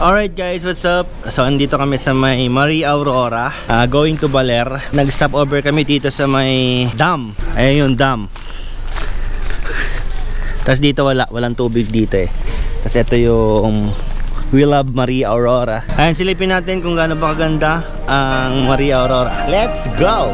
Alright guys, what's up? So andito kami sa may Marie Aurora ah, Going to Baler. Nag-stop over kami dito sa may dam. Ayan yung dam. Tapos dito wala, walang tubig dito eh. Tapos ito yung We love Marie Aurora. Ayan, silipin natin kung gaano ba kaganda ang Marie Aurora. Let's go!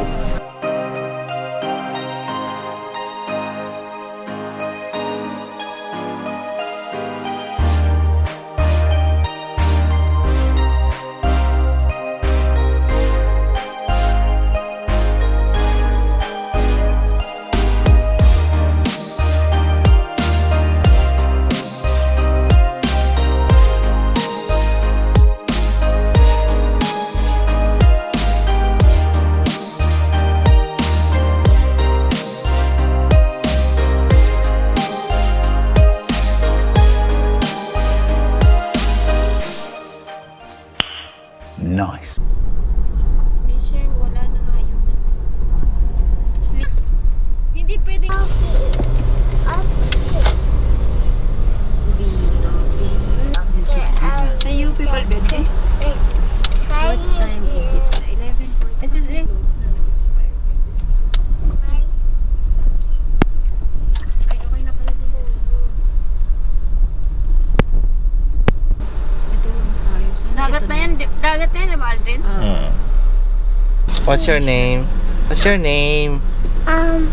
What's your name? What's your name? Um,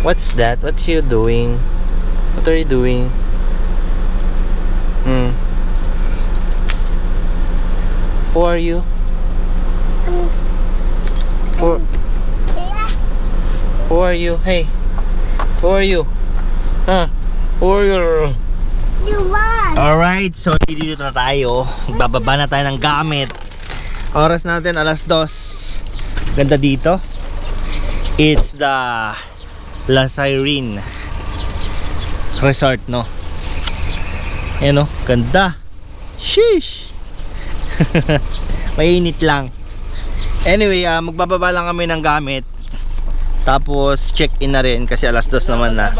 What's that? What's you doing? What are you doing? Hmm. Who are you? Who, who are you? Hey. Who are you? Huh? Who are you? you won. Alright, so dito na tayo. Magbababa na tayo ng gamit. Oras natin alas dos. Ganda dito. It's the La Cyrene Resort, no? Ayan, no? Ganda. Sheesh! Mainit lang. Anyway, ah, magbababa lang kami ng gamit. Tapos, check-in na rin kasi alas dos naman na.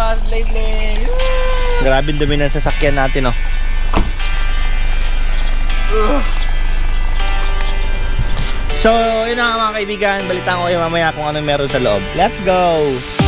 Grabe dumi ng sasakyan natin, oh. So, yun na mga kaibigan. Balitaan ko kayo mamaya kung ano meron sa loob. Let's go!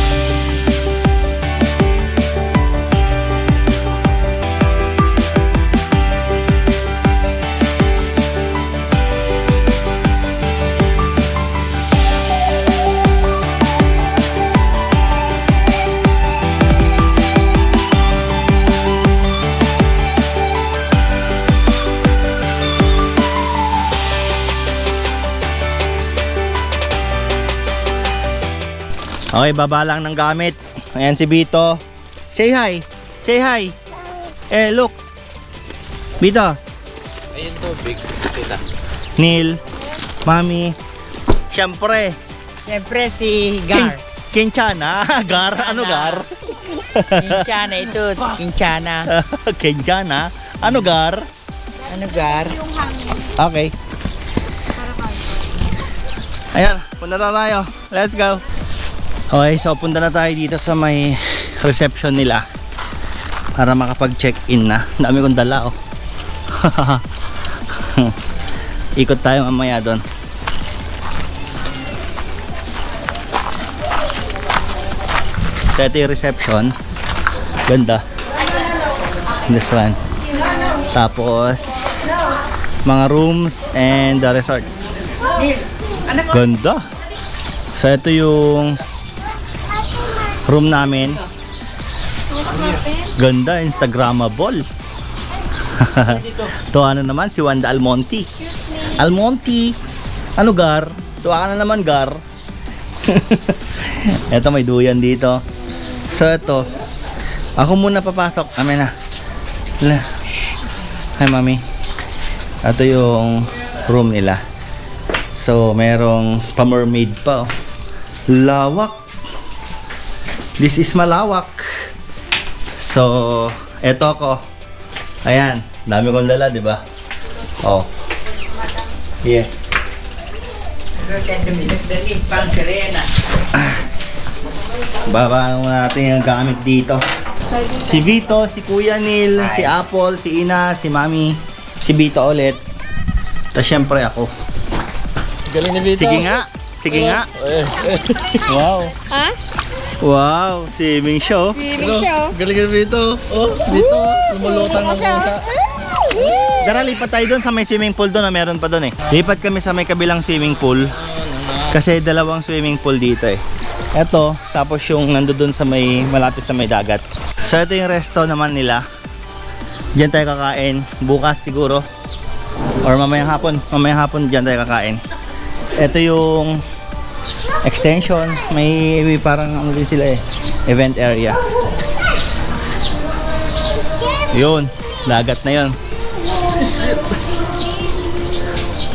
Okay, baba lang ng gamit. Ayan si Bito. Say hi. Say hi. Eh, look. Bito. Ayun to, big. Kita. Neil. Mami. Siyempre. Siyempre si Gar. Kinchana. Gar. Ano Gar? Kinchana ito. Kinchana. Kinchana. Ano Gar? Ano Gar? Okay. Ayan, punta na tayo. Let's go. Okay, so punta na tayo dito sa may reception nila para makapag-check-in na. Dami kong dala, oh. Ikot tayo mamaya doon. So ito yung reception. Ganda. This one. Tapos mga rooms and the resort. Ganda. So ito yung room namin. Ganda, instagramable. to ano naman si Wanda Almonte. Almonte. Ano gar? Tuwa ka na naman gar. ito may duyan dito. So ito. Ako muna papasok. Amin na. La. Hi mami. Ito yung room nila. So, merong pa-mermaid pa. Oh. Lawak. This is malawak. So, eto ako. Ayan, dami kong dala, di ba? Oh. Yeah. Pang sirena. Baba muna natin yung gamit dito. Si Vito, si Kuya Neil, si Apple, si Ina, si Mami. si Bito ulit. Tapos syempre ako. Galing ni Vito. Sige nga. Sige nga. Eh, eh. Wow. Ha? Wow, swimming show. Ano? Galing ni Vito. Oh, Vito. Lumulutang ng pusa. Dara, lipat tayo doon sa may swimming pool doon na meron pa doon eh. Lipat kami sa may kabilang swimming pool. Kasi dalawang swimming pool dito eh. Ito, tapos yung nando doon sa may malapit sa may dagat. So ito yung resto naman nila. Diyan tayo kakain. Bukas siguro. Or mamayang hapon. Mamayang hapon diyan tayo kakain. Ito yung extension. May, parang ano din sila eh. Event area. Yun. Dagat na yun.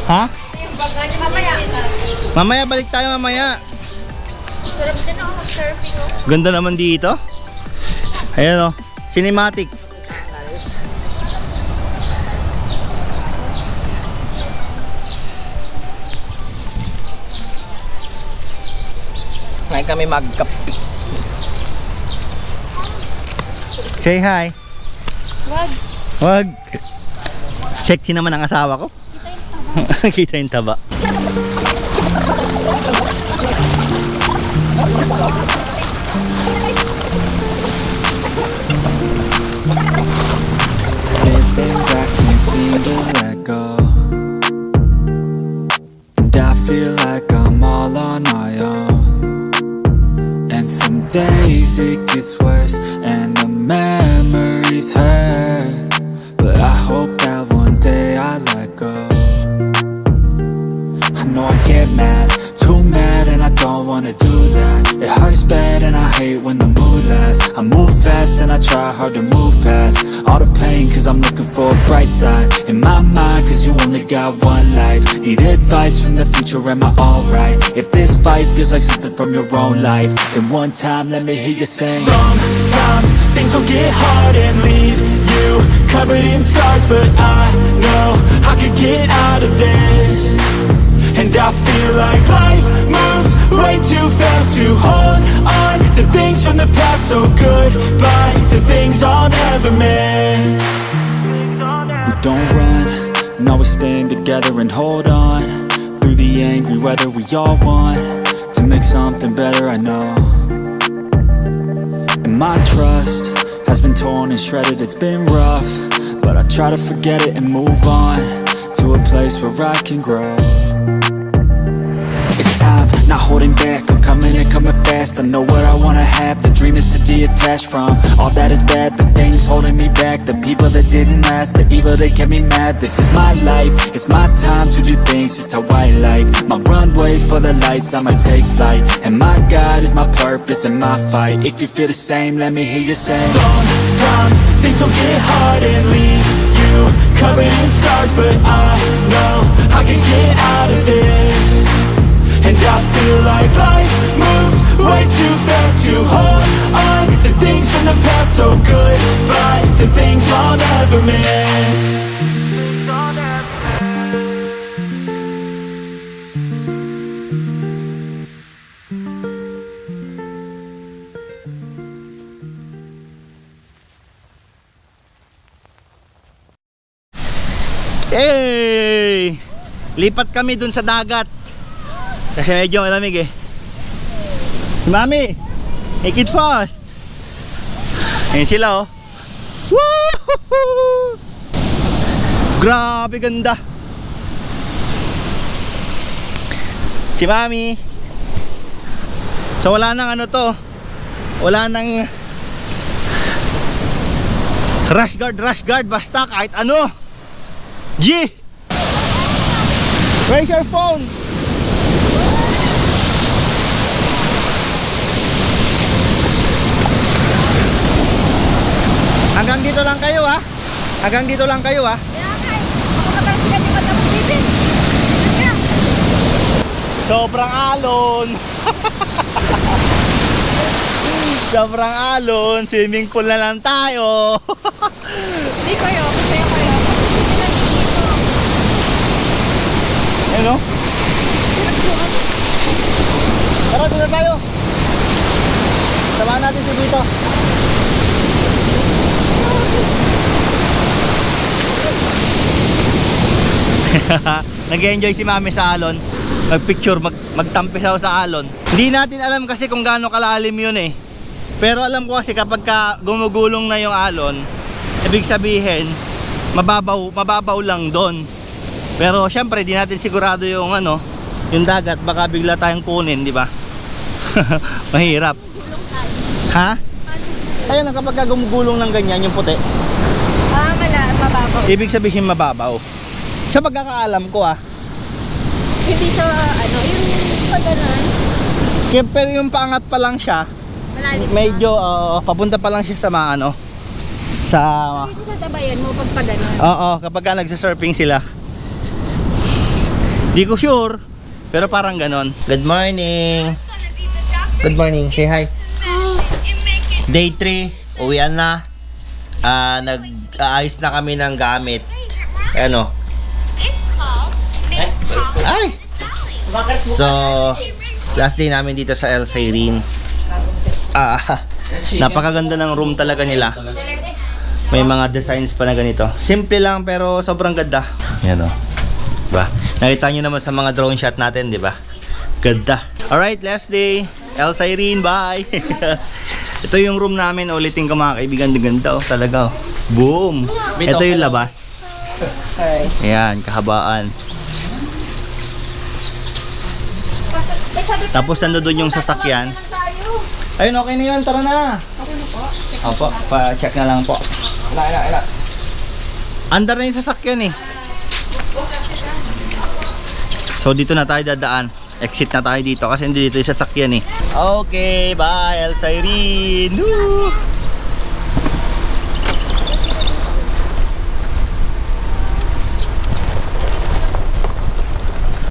Ha? Mamaya balik tayo mamaya. Ganda naman dito. Ayan oh. Cinematic. Kami magkapi. Say hi. Wag. Wag. Sexy naman ang asawa ko. Kita yung taba. There's get mad, too mad, and I don't wanna do that. It hurts bad, and I hate when the mood lasts. I move fast, and I try hard to move past all the pain, cause I'm looking for a bright side. In my mind, cause you only got one life. Need advice from the future, am I alright? If this fight feels like something from your own life, then one time let me hear you sing. Sometimes things will get hard and leave you covered in scars But I know I could get out of this And I feel like life moves way too fast To hold on to things from the past So goodbye to things I'll never miss. We don't run, no we stand together and hold on. Through the angry weather we all want To make something better I know. And my trust has been torn and shredded, it's been rough. But I try to forget it and move on To a place where I can grow It's time, not holding back. I'm coming and coming fast. I know what I wanna have The dream is to detach from. All that is bad, the things holding me back The people that didn't last The evil that kept me mad. This is my life It's my time to do things just how I like. My runway for the lights I'ma take flight. And my God is my purpose and my fight. If you feel the same, let me hear you say. Sometimes things will get hard and leave you covered in scars But I know feel like life moves way too fast To hold on to things from the past So goodbye to things I'll never miss Hey! Lipat kami dun sa dagat. Kasi medyo malamig eh. Mami! Make it fast! Ayun sila oh. Woohoo! Grabe ganda! Si Mami. So wala nang ano to. Wala nang rush guard, rush guard, basta kahit ano. G! Where's your phone? Hanggang dito lang kayo ha. Hanggang dito lang kayo ha. Sobrang alon. Sobrang alon. Swimming pool na lang tayo. Hindi kayo. Masaya kayo. Ano? Tara, doon na tayo. Samahan natin si Vito. Nag-enjoy si mami sa alon. Mag-picture, mag magtampisaw sa alon. Hindi natin alam kasi kung gaano kalalim yun eh. Pero alam ko kasi kapag ka gumugulong na yung alon, ibig sabihin, mababaw, mababaw lang doon. Pero syempre, di natin sigurado yung ano, yung dagat, baka bigla tayong kunin, di ba? Mahirap. Ha? Ayun, kapag ka gumugulong ng ganyan, yung puti, Ah, mala, mababaw. ibig sabihin mababaw. Sa pagkakaalam ko ah, Hindi siya, ano, yung pag ganun, kaya, pero yung paangat pa lang siya, malalim medyo ah, papunta pa lang siya sa mga ano, sa Hindi sasabayan mo pag ganun. Oo, kapag ka nagsa-surfing sila. Di ko sure, pero parang ganon. Good morning. Good morning. Say hi. Day 3, uwian na. Ah, nag-aayos na kami ng gamit. Ano? Ay! So, last day namin dito sa El Sayrin. Ah, napakaganda ng room talaga nila. May mga designs pa na ganito. Simple lang pero sobrang ganda. Yan o. Diba? Nakita nyo naman sa mga drone shot natin, di ba? Ganda. Alright, last day. El Irene, bye! Ito yung room namin. Ulitin ko mga kaibigan. Ganda oh, talaga oh. Boom! Ito yung labas. Ayan, kahabaan. Tapos nando doon yung sasakyan. Ayun, okay na yun. Tara na. Opo, pa-check na lang po. Ila, ila, ila. Andar na yung sasakyan eh. So dito na tayo dadaan. Exit na tayo dito kasi hindi dito yung sasakyan eh. Okay, bye El Irene. Woo!